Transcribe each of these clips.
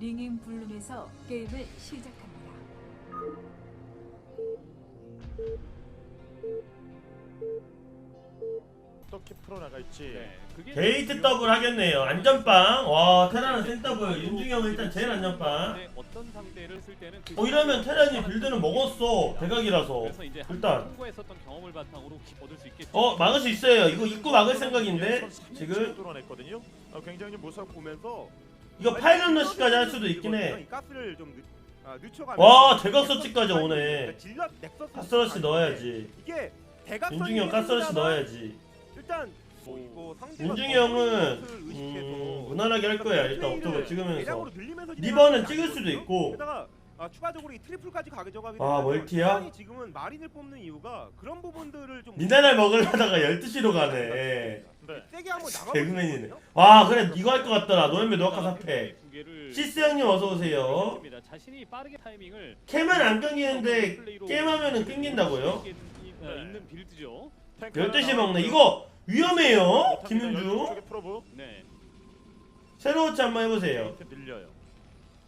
링잉 블룸에서 게임을 시작합니다. 어떻게 풀어나갈지 네, 그게 게이트 더블 하겠네요. 안전빵. 와 테라는 생더블. 윤중이 형은 일단 제일 안전빵. 네, 어떤 상대를 쓸 때는 그 어 이러면 테란이 빌드는 먹었어. 대각이라서. 그래서 이제 일단. 통과했었던 경험을 바탕으로 얻을 수 있겠죠. 어 막을 수 있어요. 이거 입구 막을 생각인데 지금 뚫어냈거든요. 어, 굉장히 무섭고 보면서 이거 파일럿 러시까지 할 수도 있긴 해. 이 가스를 좀 늦, 아, 늦춰가면서 와 대각 서치까지 오네. 그러니까 질럿 넥서스 가스러시 넣어야지. 이게 대각 윤중이 형 가스러시 넣어야지. 일단 뭐 이거 상대가 윤중이 더 형은 음, 무난하게 할 거야. 일단 옥토버 찍으면서. 대량으로 늘리면서 리버는 찍을 수도. 있고. 아, 추가적으로 이 트리플까지 가져가게 아, 되면 멀티야? 지금은 마린을 뽑는 이유가 그런 부분들을 좀 미네랄 먹으려다가 12시로 가네. 네. 세게 한번 나가 개그맨이네. 와 그래 이거 할 것 같더라. 노엠메 노아카 사패. 두 개를 시스 형님 어서 오세요. 했습니다. 자신이 빠르게 타이밍을 캠은 안 끊기는데 플레이로 게임하면은 끊긴다고요? 어, 네. 있는 빌드죠. 탱크 12시 하나 먹네. 이거 위험해요. 쪽에 프로브 네, 새로워치 한번 해보세요. 밀려요.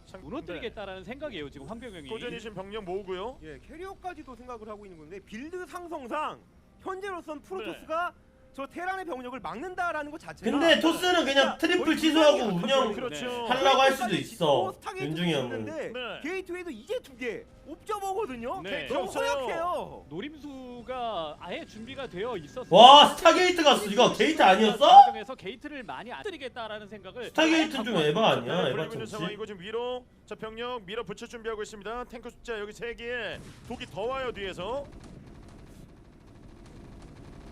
상- 무너뜨리겠다라는 생각이에요 지금 황병영이. 네. 꾸준히 지금 병력 모으고요. 예, 캐리어까지도 생각을 하고 있는 건데 빌드 상성상 현재로선 프로토스가 저 테란의 병력을 막는다라는 것 자체가 근데 토스는 그냥 트리플 취소하고 운영 그렇죠. 하려고 할 수도 네. 있어. 윤중이 형은. 네. 게이트웨이도 이제 두개 옵저버거든요. 네. 너무 없어요. 허약해요. 노림수가 아예 준비가 되어 있었어. 와 스타게이트 갔어. 이거 게이트 아니었어? 과정에서 게이트를 많이 안 드리겠다라는 생각을 스타게이트 좀 에바 아니야? 네, 에바 참치. 상황이고 지금 위로 자 병력 밀어 붙일 준비하고 있습니다. 탱크 숫자 여기 세 개에 독이 더 와요 뒤에서.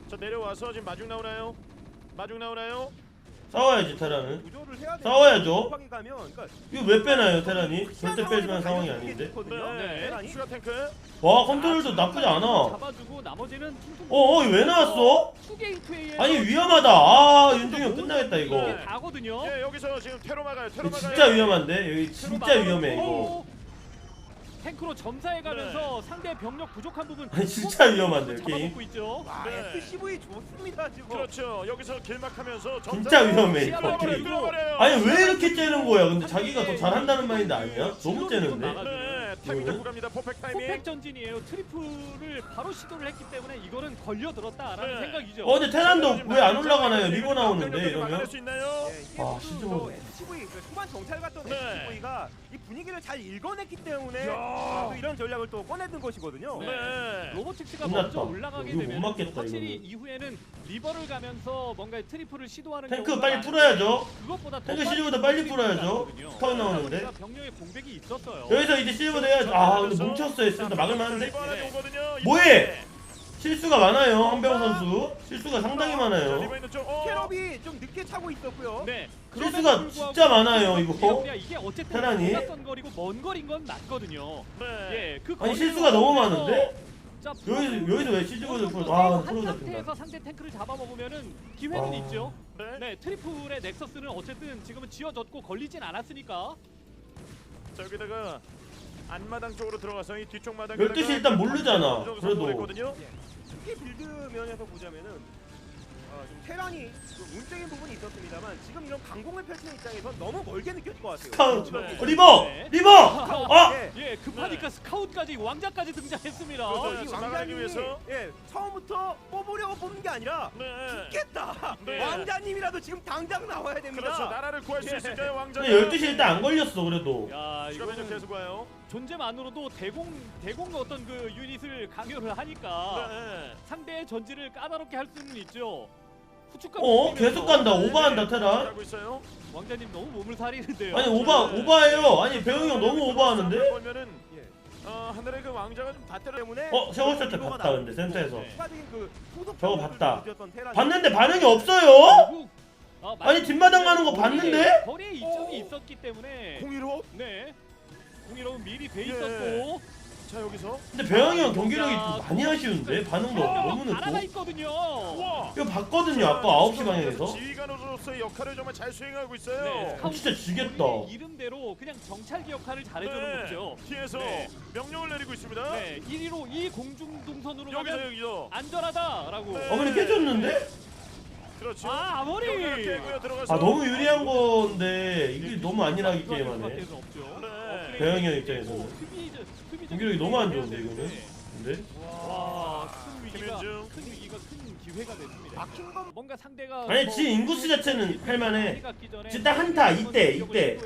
자 내려와서 지금 마중 나오나요? 마중 나오나요? 싸워야지 테라는. 구조를 해야 돼. 싸워야죠. 가면 그러니까 이거 왜 빼나요 테란이? 절대 뺄 만한 상황이 아닌데. 네. 추가 탱크. 와 컨트롤도 나쁘지 않아. 잡아주고 나머지는 퉁퉁. 어, 어, 왜 나왔어? 투게이트웨이에 아니 위험하다. 아 윤중이 형 끝나겠다 이거. 이게 다거든요. 예 여기서 지금 테로 막아요. 테로 이거 막아요. 진짜 위험한데 여기 진짜 위험해 이거. 탱크로 점사해가면서 상대 병력 부족한 부분 아니, 진짜 위험한데요, 게임. 잡아먹고 있죠. 와, 네. SCV 좋습니다 지금. 그렇죠. 여기서 길막하면서 진짜 위험해 이거. 뚫어버려요. 아니 왜 이렇게 째는 거야? 근데 자기가 더 잘한다는 마인드 아니야? 너무 째는데. 네, 타이밍 잡고 갑니다. 퍼펙트 타이밍. 포팩 전진이에요. 트리플을 바로 시도를 했기 때문에 이거는 걸려 들었다라는 네. 생각이죠. 어 근데 테란도 왜 안 올라가나요? 리버 나오는데 이러면. 수 있나요? 예, 아, 시즌 저 SCV 그 초반 정찰 갔던 네. SCV가 이 분위기를 잘 읽어냈기 때문에 야. 또 이런 전략을 또 꺼내든 것이거든요. 네. 로보틱스가. 먼저 올라가게 이거 못 되면 맞겠다, 확실히 이거는. 이후에는 리버를 가면서 뭔가 트리플을 시도하는 탱크 경우가 빨리 많은데 풀어야죠. 그것보다 더 탱크 빨리 시즈보다 빨리 풀어야죠. 스카웃 나오는데. 병력의 공백이 있었어요. 여기서 이제 실버 돼야죠. 아 근데 뭉쳤어요. 진짜 막을만 한데. 리버 하나 오거든요. 뭐해? 실수가 많아요. 한병 선수. 실수가 상당히 자, 많아요. 어. 캐럽이 좀 늦게 차고 있었고요. 네. 실수가 진짜 많아요, 이거. 이게- 이게 어쨌든 테란이. 선 거리고 먼 거리인 건 맞거든요. 네. 예, 그 아니 실수가 너무 많은데? 자, 여기서 여기서 왜 시즈보드 풀어? 아한 풀어 상태에서 잡힌다. 상대 탱크를 잡아먹으면 기회는 아. 있죠. 네. 네, 트리플의 넥서스는 어쨌든 지금은 지어졌고 걸리진 않았으니까. 자 여기다가 안마당 쪽으로 들어가서 이 뒤쪽 마당 12시 일단 모르잖아. 그래도. 했거든요. 특히 빌드 면에서 보자면은 아, 좀 테란이 좀 운적인 부분이 있었습니다만 지금 이런 강공을 펼치는 입장에선 너무 멀게 느껴질 것 같아요. 스카웃. 네. 어, 리버. 네. 리버. 아. 예. 예, 급하니까 스카웃까지 왕자까지 등장했습니다. 그렇죠. 이 막아내기 왕자님이 위해서. 예, 처음부터 뽑으려고 뽑는 게 아니라 네. 죽겠다. 네. 왕자님이라도 지금 당장 나와야 됩니다. 그렇죠. 나라를 구할 수 예. 있을까요, 왕자? 근데 12시 일단 안 걸렸어 그래도. 야, 추가 변력 이거는 계속 와요. 존재만으로도 대공 대공 어떤 그 유닛을 강요를 하니까 네. 상대의 전지를 까다롭게 할 수는 있죠. 후축감 어 계속 간다. 오버한다 테란. 하고 있어요. 왕자님 너무 몸을 사리는데요. 아니 오버 네. 오버해요. 아니 배웅이 형 너무 오버하는데? 보면은 예. 어, 하늘의 그 왕자가 좀다 때려. 때문에 어 세월 세트 리버가 봤다 근데 센터에서. 네. 추가적인 그 저거 봤다. 봤는데 반응이 없어요? 결국, 어, 아니, 뒷마당 가는 거 봤는데? 거리에 이점이 있었기 때문에 공이로. 네 공이로운 미리 돼 예. 있었고 자 여기서. 근데 배영이 형 경기력이 좀 많이 아쉬운데 반응도 너무 알아가 늦고. 있거든요. 와. 이거 봤거든요 아까 9시 방향에서. 지휘관으로서의 역할을 정말 잘 수행하고 네, 있어요. 스카우트 진짜 지겠다. 이름대로 그냥 정찰기 역할을 잘해주는 거죠. 뒤에서 네. 명령을 내리고 있습니다. 네, 1위로 이 공중 동선으로 여기서 가면 여기서. 안전하다라고. 네. 어 근데 깨졌는데? 그렇죠. 아, 아머리! 들어가서. 아 너무 유리한 건데 이게 너무 안일하게 이거 게임하네. 네. 업그레이드 배영이 형 입장에서는. 수비 공격력이 너무 안 좋은데 이거는. 근데 와, 큰 위기가 김현중. 큰 위기가 큰 기회가 됐습니다. 막힌 건 뭔가 상대가 아니 뭐 지금 인구수 자체는 할만해. 전에 진짜 한타, 이때, 이때.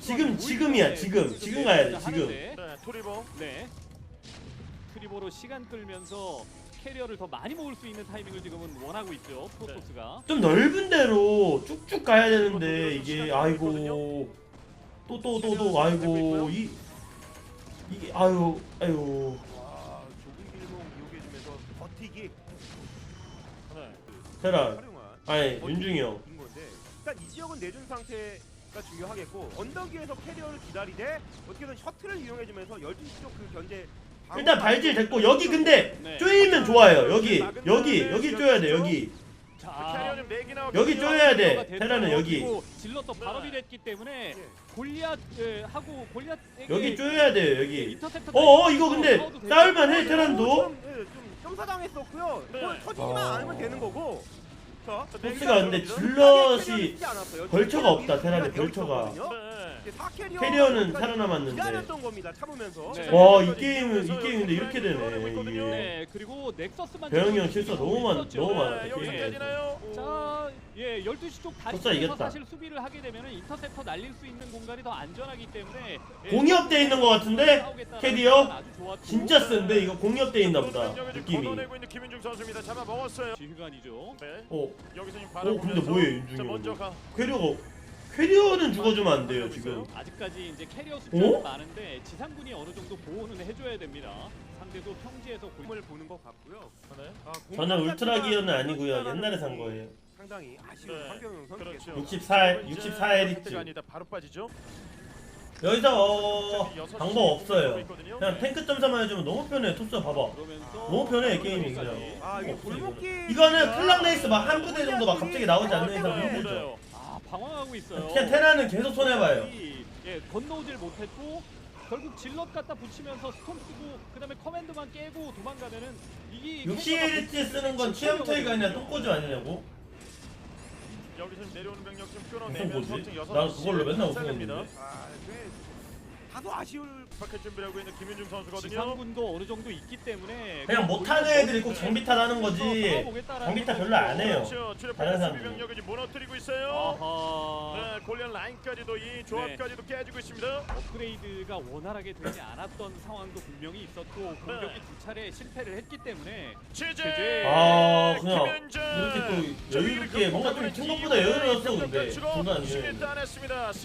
지금, 지금이야, 지금. 네, 지금 가야 돼, 지금. 네, 토리버. 네. 트리버로 시간 끌면서 캐리어를 더 많이 모을 수 있는 타이밍을 지금은 원하고 있죠. 프로토스가. 좀 넓은 데로 쭉쭉 가야 되는데 이게 아이고 또 또 또 또 아이고 이 이게 아유 아유 와 좁은 길목 이용해 주면서 버티기 네. 테라 활용한 아니 윤중이 형 인 건데 일단 이 지역은 내준 상태가 중요하겠고 언덕 위에서 캐리어를 기다리되 어떻게든 셔틀을 이용해 주면서 12시 쪽 그 견제 일단 발질 됐고 여기 근데 네. 쪼이면 좋아요 여기 여기 여기 쪼야 돼 여기 자, 네 개나 여기 쪼여야 돼 테라는 여기 질럿도 네. 발업이 됐기 때문에 예. 골리앗 예, 하고 골리앗 여기 쪼여야 돼요 여기 인터셉터 어어 이거 근데 싸워도 되죠. 싸울만 해 테란도 좀, 예, 좀 점사당했었고요 네. 뭐 터지기만 아. 않으면 되는 거고 자 토스가 근데 질럿이. 벌처가 없다, 배울 벌처가. 네. 캐리어 캐리어는 살아남았는데. 기다렸던 겁니다 참으면서 네. 와 이 게임은 이 게임인데 이렇게 되네 이게 네, 그리고 넥서스만 배영이 형 실수가 너무 많-. 너무 많아. 네? 자, 예, 12시 쪽 다리 쪽에서. 사실 수비를 하게 되면은 인터셉터 날릴 수 있는 공간이 더 안전하기 때문에 예, 공이업돼 있는 것 같은데 캐리어. 진짜 센데 이거 공이업돼 있나 보다 느낌이 선수입니다. 잡아 먹었어요. 지휘관이죠. 네. 어 여기서 지금 어, 바라보면서 근데 뭐예요, 윤중이? 먼저 가. 퀘리어가 퀘리어는 죽어주면 안 돼요 지금 아직까지 이제 캐리어 숫자는 어? 많은데 지상군이 어느 정도 보호는 해줘야 됩니다. 상대도 평지에서 골 공을 보는 것 같고요. 네. 아, 저는 울트라 기어는 아니고요 옛날에 산 거예요 상당히 아쉬운 네. 황경영 선수겠죠. 그렇죠. 64 이제 64할 에리츠 때가 아니다. 바로 빠지죠. 여기서 어, 방법 시 없어요. 그냥 탱크 점사만 해주면 너무 편해 토스 봐봐 너무 편해, 게임이 그냥. 아 이게 없어, 골목길 이거는 클락 레이스 막 한 부대 정도 막 갑자기 나오지 않는 이상 네, 맞아요. 아 방황하고 있어요. 그냥 테라는 계속 손해봐요 예, 건너오질 못했고 결국 질럿 갖다 붙이면서 스톰 쓰고 그다음에 커맨드만 깨고 도망가면은 이게 60 에리츠 쓰는 건 취향 차이가 아니라 똥꼬즈 아니냐고 여기서 내려오는 병력 좀 무슨 끌어내면서 거지? 지금 여섯 난시 그걸로 맨날. 우승했는데 아 이게 다소 아쉬울 파켓 준비를 하고 있는 김윤중 선수거든요. 지상군도 어느 정도 있기 때문에 그냥 못하는 애들이 꼭 장비탓 하는 거지 장비탓 별로 안 해요 그렇죠. 다른 사람들은. 병력을 지금 무너뜨리고 있어요. 아하 네, 골리안 라인까지도 이 조합까지도 깨지고 있습니다. 업그레이드가 원활하게 되지 않았던 상황도 분명히 있었고 공격이 네. 두 차례 실패를 했기 때문에. 취재. 아 그냥. 이렇게 또 여유롭게 뭔가 좀 생각보다 여유로웠어 근데 중간에 따냈습니다.